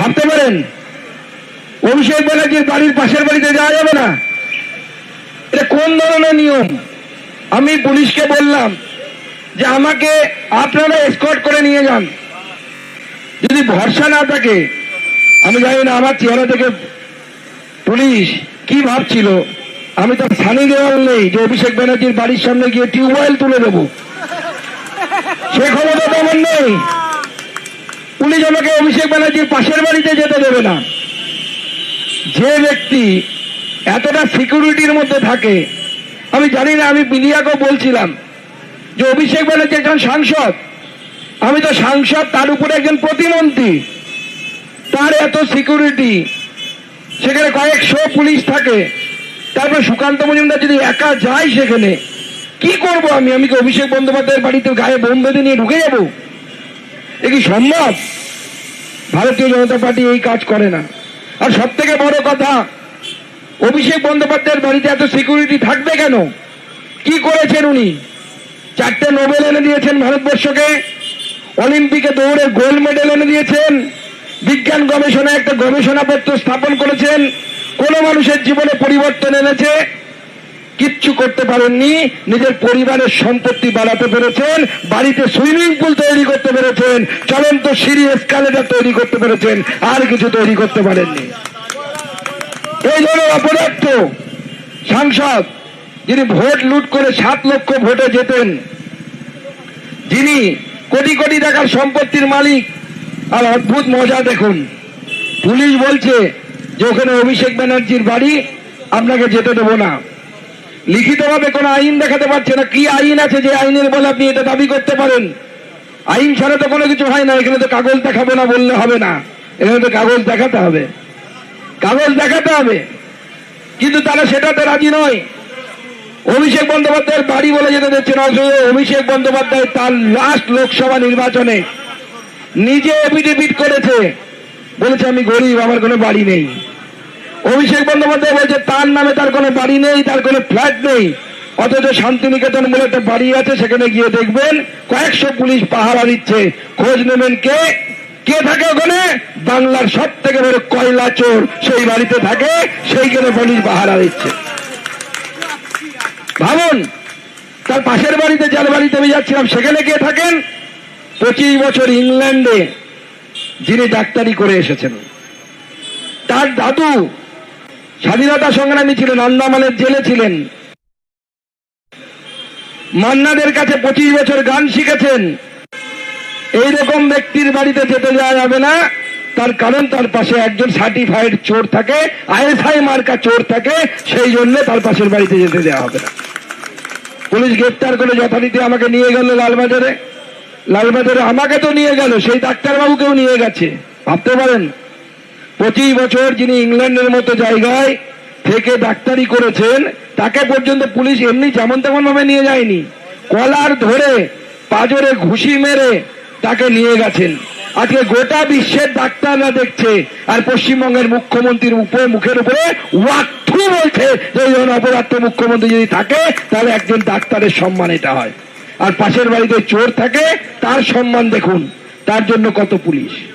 ভাবতে পারেন, অভিষেক ব্যানার্জির বাড়ির পাশের বাড়িতে যাওয়া যাবে না? এটা কোন ধরনের নিয়ম? আমি পুলিশকে বললাম যে আমাকে আপনারা এসকর্ট করে নিয়ে যান। যদি ভরসা না থাকে, আমি জানি না আমার চেহারা থেকে পুলিশ কি ভাবছিল। আমি তো সানি দেওয়াল নেই যে অভিষেক ব্যানার্জির বাড়ির সামনে গিয়ে টিউবওয়েল তুলে দেবো। সে ক্ষমতা তো নেই। পুলিশ আমাকে অভিষেক ব্যানার্জির পাশের বাড়িতে যেতে দেবে না। যে ব্যক্তি এতটা সিকিউরিটির মধ্যে থাকে, আমি জানি না, আমি মিডিয়াকেও বলছিলাম যে অভিষেক ব্যানার্জি একজন সাংসদ। আমি তো সাংসদ, তার উপরে একজন প্রতিমন্ত্রী। তার এত সিকিউরিটি, সেখানে কয়েকশো পুলিশ থাকে। তারপর সুকান্ত মজুমদার যদি একা যায় সেখানে, কি করব আমি? আমি কি অভিষেক বন্দ্যোপাধ্যায়ের বাড়িতে গায়ে বোম বেঁধে নিয়ে ঢুকে যাব? এ কি সম্ভব? ভারতীয় জনতা পার্টি এই কাজ করে না। আর সব থেকে বড় কথা, অভিষেক বন্দ্যোপাধ্যায়ের বাড়িতে এত সিকিউরিটি থাকবে কেন? কি করেছেন উনি? চারটে নোবেল এনে দিয়েছেন ভারতবর্ষকে, অলিম্পিকে দৌড়ে গোল্ড মেডেল এনে দিয়েছেন, বিজ্ঞান গবেষণায় একটা গবেষণাপত্র স্থাপন করেছেন, কোন মানুষের জীবনে পরিবর্তন এনেছে কিচ্ছু করতে পারেননি, নিজের পরিবারের সম্পত্তি বাড়াতে পেরেছেন, বাড়িতে সুইমিং পুল তৈরি করতে পেরেছেন, চলন্ত সিঁড়ি এসকালেটার তৈরি করতে পেরেছেন, আর কিছু তৈরি করতে পারেননি। এই ধরনের অপদার্থ সাংসদ যিনি ভোট লুট করে সাত লক্ষ ভোটে যেতেন যিনি কোটি কোটি টাকার সম্পত্তির মালিক, আর অদ্ভুত মজা দেখুন। পুলিশ বলছে যে ওখানে অভিষেক ব্যানার্জির বাড়ি, আপনাকে যেতে দেবো না। লিখিতভাবে কোনো আইন দেখাতে পারছে না। কি আইন আছে যে আইনের বলে আপনি এটা দাবি করতে পারেন? আইন ছাড়া তো কোনো কিছু হয় না। এখানে তো কাগজ দেখাবো না, বললে হবে না। এখানে তো কাগজ দেখাতে হবে। কাগজ দেখাতে হবে। কিন্তু তারা সেটাতে রাজি নয়। অভিষেক বন্দ্যোপাধ্যায়ের বাড়ি বলে যেতে দিচ্ছে না অভিষেক বন্দ্যোপাধ্যায় তার লাস্ট লোকসভা নির্বাচনে নিজে এফিডেভিট করেছে। বলেছে, আমি গরিব, আমার কোনো বাড়ি নেই। অভিষেক বন্দ্যোপাধ্যায় বলছে, তার নামে তার কোনো বাড়ি নেই, তার কোনো ফ্ল্যাট নেই। অথচ শান্তিনিকেতন বলে একটা বাড়ি আছে, সেখানে গিয়ে দেখবেন কয়েকশো পুলিশ পাহারা দিচ্ছে। খোঁজ নেবেন কে? কে থাকে ওখানে? বাংলার সব থেকে বড় কয়লা চোর সেই বাড়িতে থাকে, সেইখানে পুলিশ পাহারা দিচ্ছে। ভাবুন, তার পাশের বাড়িতে, যার বাড়িতে আমি যাচ্ছিলাম, সেখানে কে থাকেন? পঁচিশ বছর ইংল্যান্ডে যিনি ডাক্তারি করে এসেছেন। তার দাদু স্বাধীনতা সংগ্রামী ছিলেন, আন্দামানের জেলে ছিলেন। মান্নাদের কাছে পঁচিশ বছর গান শিখেছেন। এইরকম ব্যক্তির বাড়িতে যেতে যাওয়া যাবে না। তার কারণ তার পাশে একজন সার্টিফাইড চোর থাকে, আইএসআই মার্কা চোর থাকে, সেই জন্য তার পাশের বাড়িতে যেতে দেওয়া হবে না। পুলিশ গ্রেপ্তার করে যথারীতি আমাকে নিয়ে গেল লালবাজারে। লালবাজারে আমাকে তো নিয়ে গেল, সেই ডাক্তারবাবুকেও নিয়ে গেছে। ভাবতে পারেন পঁচিশ বছর যিনি ইংল্যান্ডের মতো জায়গায় থেকে ডাক্তারি করেছেন, তাকে পর্যন্ত পুলিশ এমনি যেমন তেমন ভাবে নিয়ে যায়নি। কলার ধরে পাজরে ঘুষি মেরে তাকে নিয়ে গেছেন। আজকে গোটা বিশ্বের ডাক্তাররা দেখছে আর পশ্চিমবঙ্গের মুখ্যমন্ত্রীর উপরে, মুখের উপরে ওয়াক্থু বলছে যে ধরনের অপদার্থ মুখ্যমন্ত্রী যদি থাকে, তাহলে একজন ডাক্তারের সম্মান এটা হয়। আর পাশের বাড়িতে চোর থাকে, তার সম্মান দেখুন। তার জন্য কত পুলিশ।